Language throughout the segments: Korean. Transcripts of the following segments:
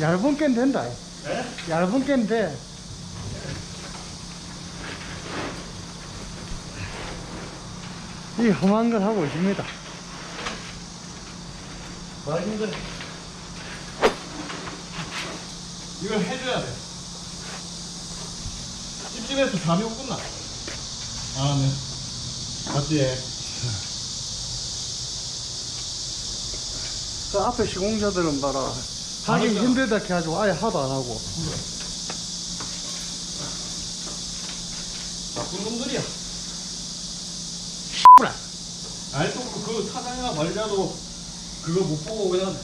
얇은 깬 된다. 네? 얇은 깬 돼. 이 험한 걸 하고 있습니다. 많이 힘들어. 이걸 해줘야 돼. 찝찝해서 잠이 오겠나? 아, 네. 맞지? 그 앞에 시공자들은 봐라. 하기. 힘들다 해가지고 아예 하도 안 하고. 나쁜 놈들이야. 뿌라. 아니, 또그 사장이나 관리자도 그거 못 보고 그냥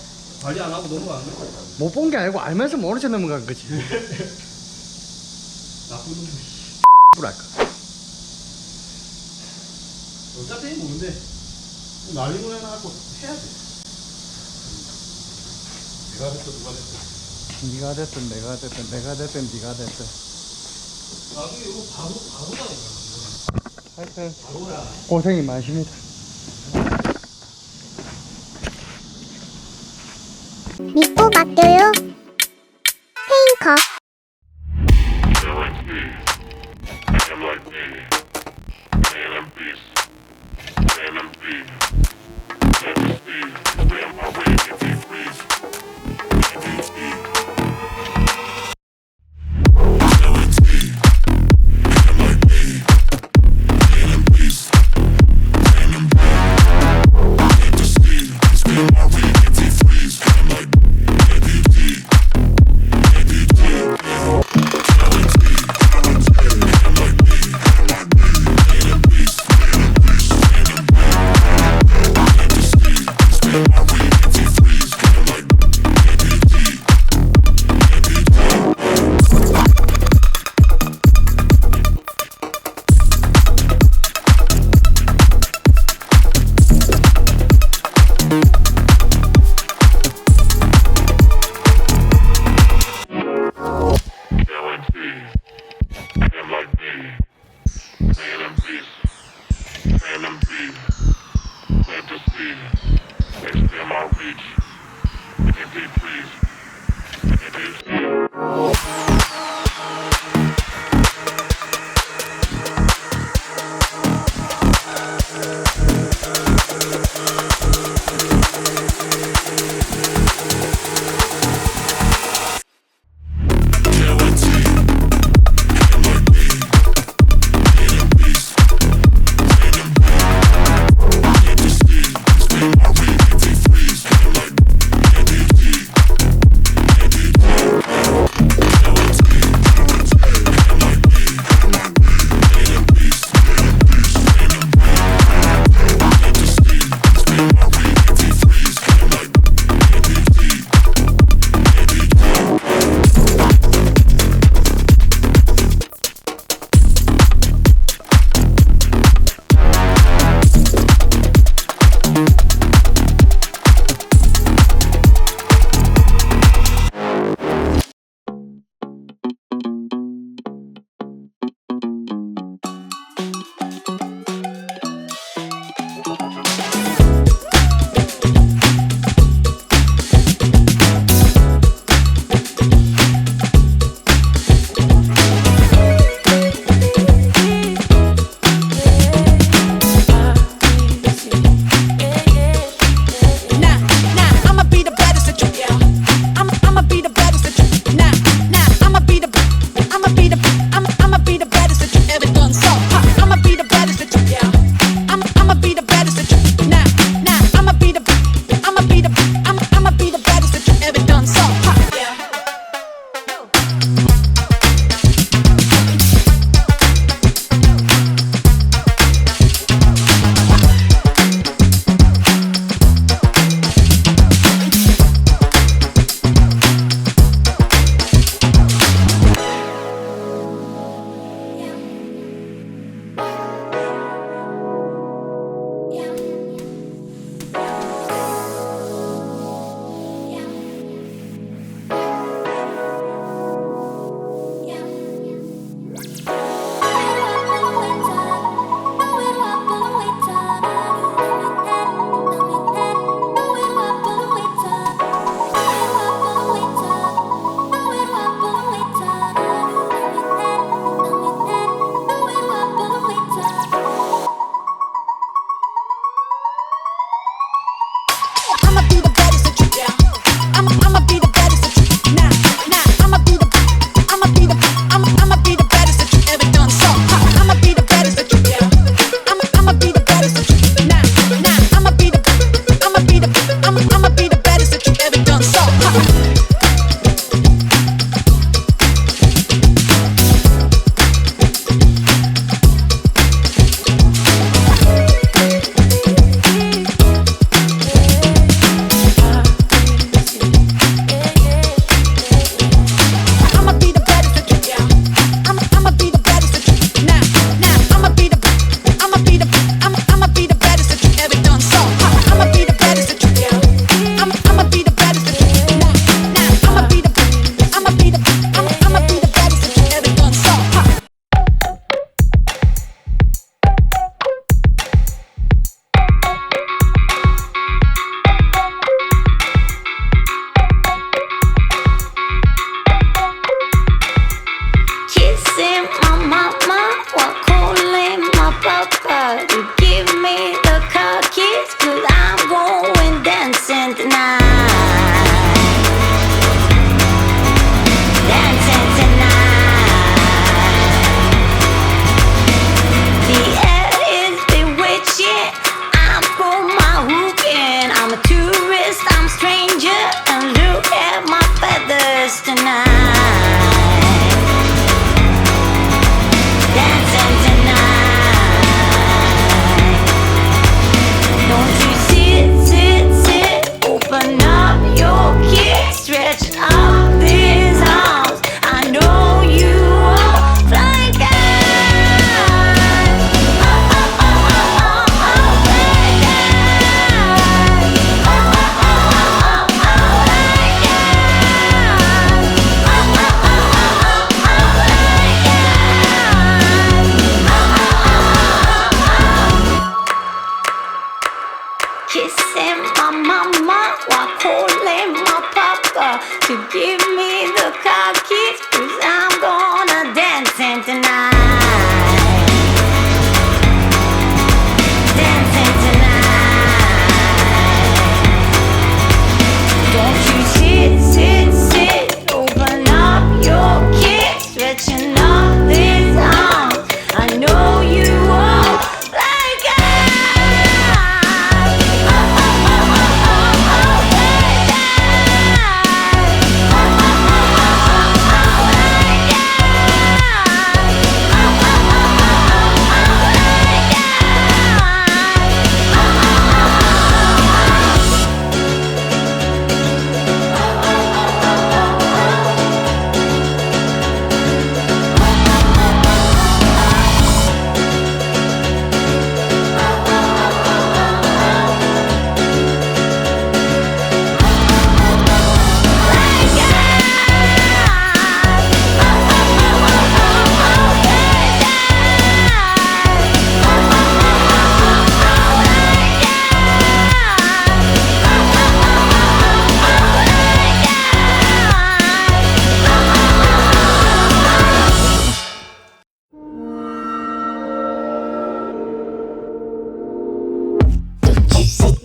관리 안 하고 넘어가는 거야. 못 본 게 아니고 알면서 모르게 넘어간 거지. 나쁜 놈들. 뿌랄까. 어차피 모른데 날리고 해놔갖고 해야 돼. 네가 됐든 누가 됐든. 네가 됐든 내가 됐든 내가 됐든 네가 됐든. 나중에 이거 바로 바로가 이거. 하여튼 바로야. 고생이 많습니다. 믿고 맡겨요. 페인커. Peace.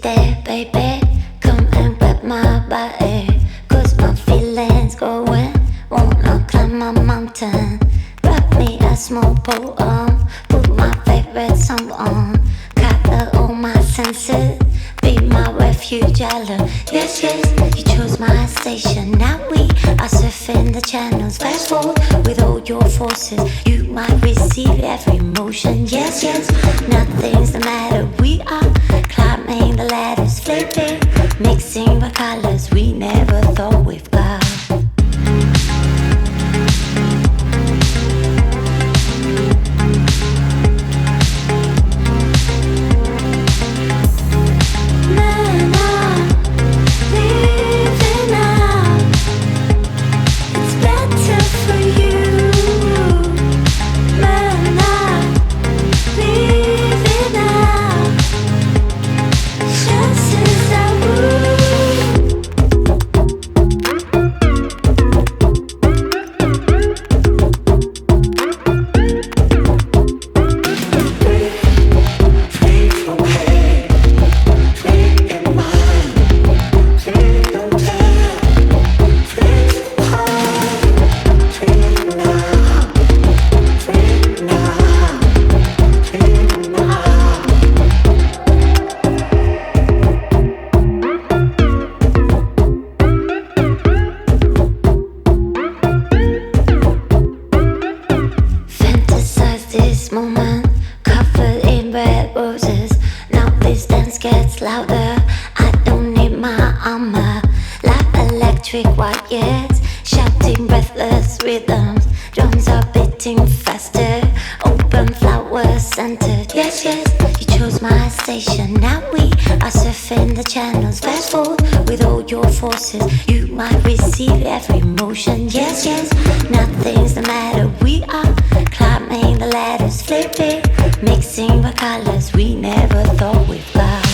Baby, baby, come and grab my body. Cause my feelings going, wanna climb my mountain. Grab me a small poem, put my favorite song on. Gather all my senses, be my refuge island. Yes, yes, you chose my station. Now we are surfing the channels. Fast forward with all your forces. You might receive every motion. Yes, yes, nothing's the matter. We are climbing the ladders, flipping, mixing the colors we never thought we've got. sunflower scented. Yes, yes, you chose my station. Now we are surfing the channels. Fast forward with all your forces. You might receive every motion. Yes, yes, nothing's the matter. We are climbing the ladders, flipping, mixing the colors. We never thought we'd find.